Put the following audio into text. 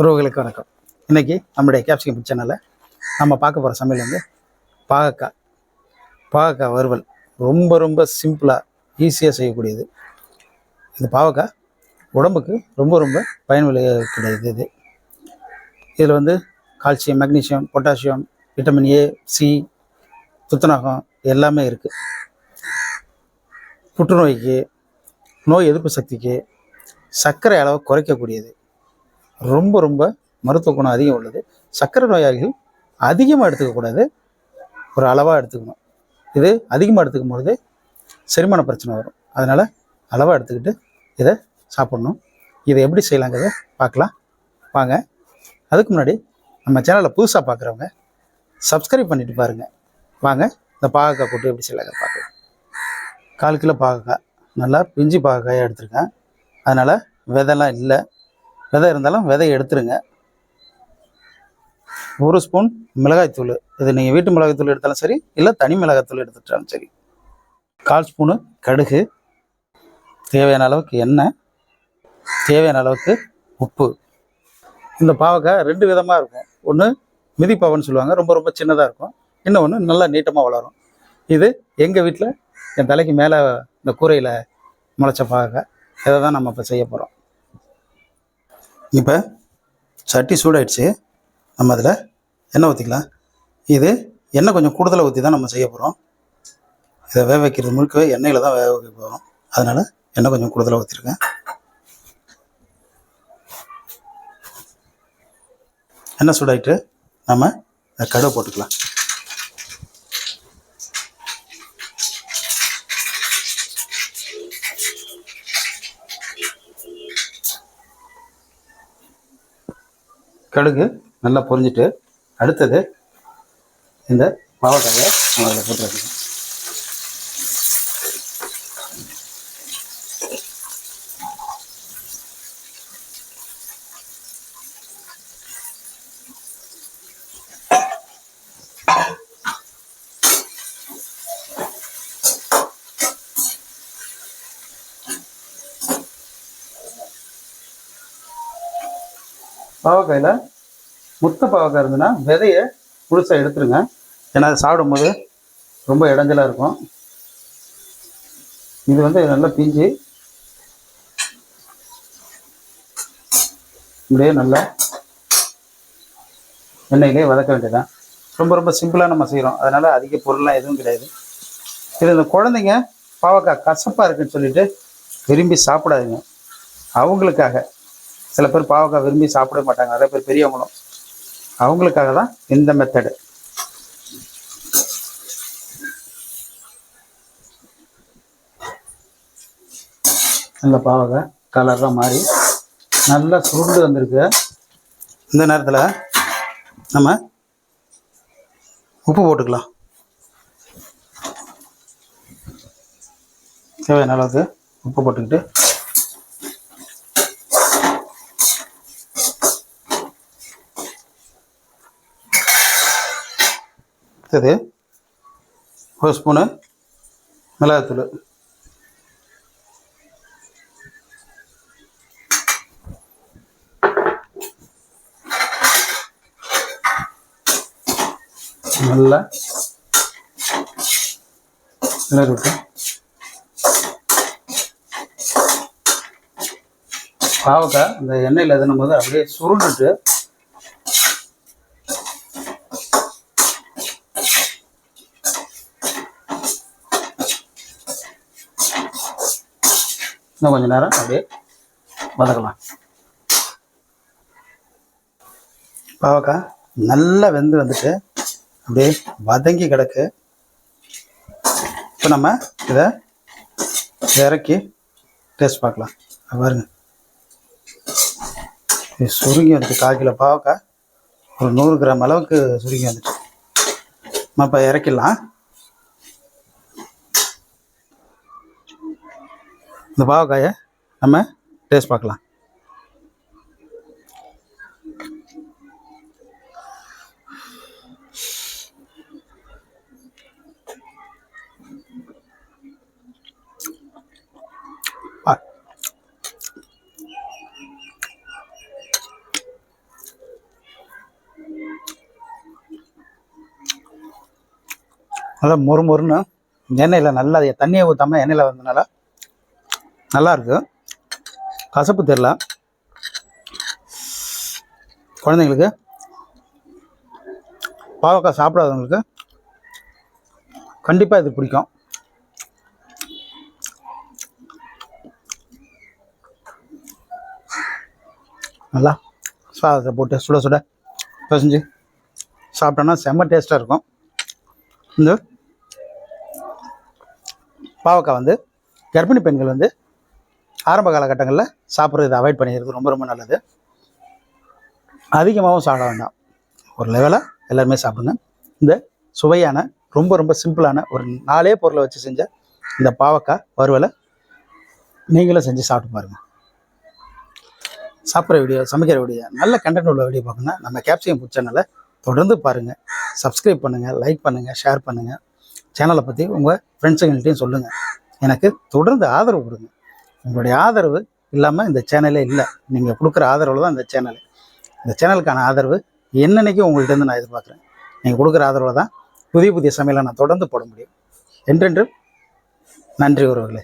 உறவுகளுக்கு வணக்கம். இன்றைக்கி நம்முடைய கேப்சிகம் சேனலில் நம்ம பார்க்க போகிற சமையல் வந்து பாகக்காய். பாகக்காய் வறுவல். ரொம்ப ரொம்ப சிம்பிளாக ஈஸியாக செய்யக்கூடியது. இது பாவக்காய் உடம்புக்கு ரொம்ப ரொம்ப பயன் இது. இதில் வந்து calcium magnesium potassium vitamin A C துத்தநாகம் எல்லாமே இருக்குது புற்றுநோய்க்கு நோய் எதிர்ப்பு சக்திக்கு சர்க்கரை அளவை குறைக்கக்கூடியது. ரொம்ப ரொம்ப மருத்துவ குணம் அதிகம் உள்ளது. சர்க்கரை நோயாளிகள் அதிகமாக எடுத்துக்கக்கூடாது ஒரு அளவாக எடுத்துக்கணும். இது அதிகமாக எடுத்துக்கும் பொழுது செரிமான பிரச்சனை வரும். அதனால் அளவாக எடுத்துக்கிட்டு இதை சாப்பிட்ணும். இதை எப்படி செய்யலாங்கிறத பார்க்கலாம். வாங்க. அதுக்கு முன்னாடி நம்ம சேனலை புதுசாக பார்க்குறவங்க சப்ஸ்கிரைப் பண்ணிட்டு பாருங்கள் வாங்க. இந்த பாகக்காய் போட்டு எப்படி செய்யலாங்க பார்க்கலாம். கால் கிலோ பாகக்காய் நல்லா பிஞ்சு பாகக்காயாக எடுத்திருக்கேன். அதனால் விதெல்லாம் இல்லை. விதை இருந்தாலும் விதையை எடுத்துருங்க. ஒரு ஸ்பூன் மிளகாய்த்தூள் இது நீங்கள் வீட்டு மிளகாய்த்தூள் எடுத்தாலும் சரி இல்லை தனி மிளகாய்த்தூள் எடுத்துட்டாலும் சரி. கால் ஸ்பூனு கடுகு. தேவையான அளவுக்கு எண்ணெய். தேவையான அளவுக்கு உப்பு. இந்த பாவக்காய் ரெண்டு விதமாக இருக்கும். ஒன்று மிதிப்பாவன்னு சொல்லுவாங்க ரொம்ப ரொம்ப சின்னதாக இருக்கும். இன்னொன்று நல்லா நீட்டமாக வளரும். இது எங்கள் வீட்டில் என் தலைக்கு மேலே இந்த கூரையில் முளைச்ச பாவக்காய். இதை தான் நம்ம இப்போ செய்ய போகிறோம் இப்போ சட்டி சூடாயிடுச்சு. நம்ம அதில் எண்ணெய் ஊற்றிக்கலாம். இது எண்ணெய் கொஞ்சம் கூடுதலாக ஊற்றி தான் நம்ம செய்ய போகிறோம். இதை வேக வைக்கிறது முழுக்க எண்ணெயில் தான் வேக வைக்க போகிறோம். அதனால் எண்ணெய் கொஞ்சம் கூடுதலாக ஊற்றிருக்கேன். எண்ணெய் சூடாயிட்டு நம்ம இந்த கடுகு போட்டுக்கலாம். கடுகு நல்லா பொரிஞ்சிட்டு அடுத்தது இந்த பாவக்காயை நம்ம அதில் போட்டுருக்கணும் பாவக்காயில் முத்த பாவக்காய் இருந்ததுன்னா விதையை முழுசாக எடுத்துருங்க. ஏன்னா அது சாப்பிடும்போது ரொம்ப இடைஞ்சலாக இருக்கும். இது வந்து நல்லா பிஞ்சு இப்படியே நல்லா எண்ணெயிலே வதக்க வேண்டியதான் ரொம்ப ரொம்ப சிம்பிளாக நம்ம செய்கிறோம் அதனால் அதிக பொருள்லாம் எதுவும் கிடையாது. இது இந்த குழந்தைங்க பாவக்காய் கசப்பாக இருக்குன்னு சொல்லிட்டு விரும்பி சாப்பிடாதுங்க. அவங்களுக்காக. சில பேர் பாவக்காய் விரும்பி சாப்பிட மாட்டாங்க. நிறைய பேர் பெரியவங்களும். அவங்களுக்காக தான் இந்த மெத்தடு நல்ல பாவக்காய் கலர்லாம் மாறி நல்லா சுருண்டு வந்திருக்கு. இந்த நேரத்தில் நம்ம உப்பு போட்டுக்கலாம். தேவையான அளவுக்கு உப்பு போட்டுக்கிட்டு அடுத்தது ஒரு ஸ்பூனு மிளகாத்தூள். நல்லா கிளறி விட்டு பாவக்காய் இந்த எண்ணெயில் எதுனும் போது அப்படியே சுருண்டுட்டு இன்னும் கொஞ்ச நேரம் அப்படியே வதக்கலாம். பாவக்காய் நல்லா வெந்து வந்துட்டு அப்படியே வதங்கி கிடக்கு. இப்போ நம்ம இதை இறக்கி டேஸ்ட் பார்க்கலாம். பாருங்க. சுருங்கி வந்துட்டு கால் கிலோ பாவக்காய். ஒரு நூறு கிராம் அளவுக்கு சுருங்கி வந்துட்டு. நம்ம இப்போ இறக்கிடலாம். இந்த பாவக்காயை நம்ம டேஸ்ட் பார்க்கலாம். நல்லா மொறு மொறுன்னு எண்ணெயில் நல்லா தண்ணியை ஊற்றாமல் எண்ணெயில் வந்ததுனால நல்லாயிருக்கு கசப்பு தெரில. குழந்தைங்களுக்கு. பாவக்காய் சாப்பிடாதவங்களுக்கு கண்டிப்பாக இது பிடிக்கும். நல்லா சாதத்தை போட்டு சுட சுட பிசைஞ்சு சாப்பிட்டோன்னா செம்ம டேஸ்ட்டாக இருக்கும். இந்த பாவக்காய் வந்து கர்ப்பிணி பெண்கள் வந்து ஆரம்ப காலகட்டங்களில் சாப்பிட்றது அவாய்ட் பண்ணிக்கிறது ரொம்ப ரொம்ப நல்லது. அதிகமாகவும் சாப்பிட வேண்டாம். ஒரு லெவலாக எல்லாருமே சாப்பிடுங்க. இந்த சுவையான ரொம்ப ரொம்ப சிம்பிளான ஒரு நாலே பொருளை வச்சு செஞ்ச இந்த பாவக்காய் வறுவலை நீங்களும் செஞ்சு சாப்பிட்டு பாருங்கள் சாப்பிட்ற வீடியோ சமைக்கிற வீடியோ நல்ல கண்டென்ட் உள்ள வீடியோ பார்க்கணும்னா நம்ம கேப்சியம் ஃபுட் சேனலை தொடர்ந்து பாருங்கள் சப்ஸ்கிரைப் பண்ணுங்கள் லைக் பண்ணுங்கள் ஷேர் பண்ணுங்கள் சேனலை பற்றி உங்கள் ஃப்ரெண்ட்ஸுங்கள்ட்டையும் சொல்லுங்கள் எனக்கு தொடர்ந்து ஆதரவு கொடுங்க. உங்களுடைய ஆதரவு இல்லாமல் இந்த சேனலே இல்லை. நீங்கள் கொடுக்குற ஆதரவு தான் இந்த சேனல் இந்த சேனலுக்கான ஆதரவு என்னன்னைக்கும் உங்கள்கிட்ட இருந்து நான் எதிர்பார்க்குறேன். நீங்கள் கொடுக்குற ஆதரவில் தான் புதிய புதிய சமையலை நான் தொடர்ந்து போட முடியும். என்றென்று நன்றி உறவுகளே.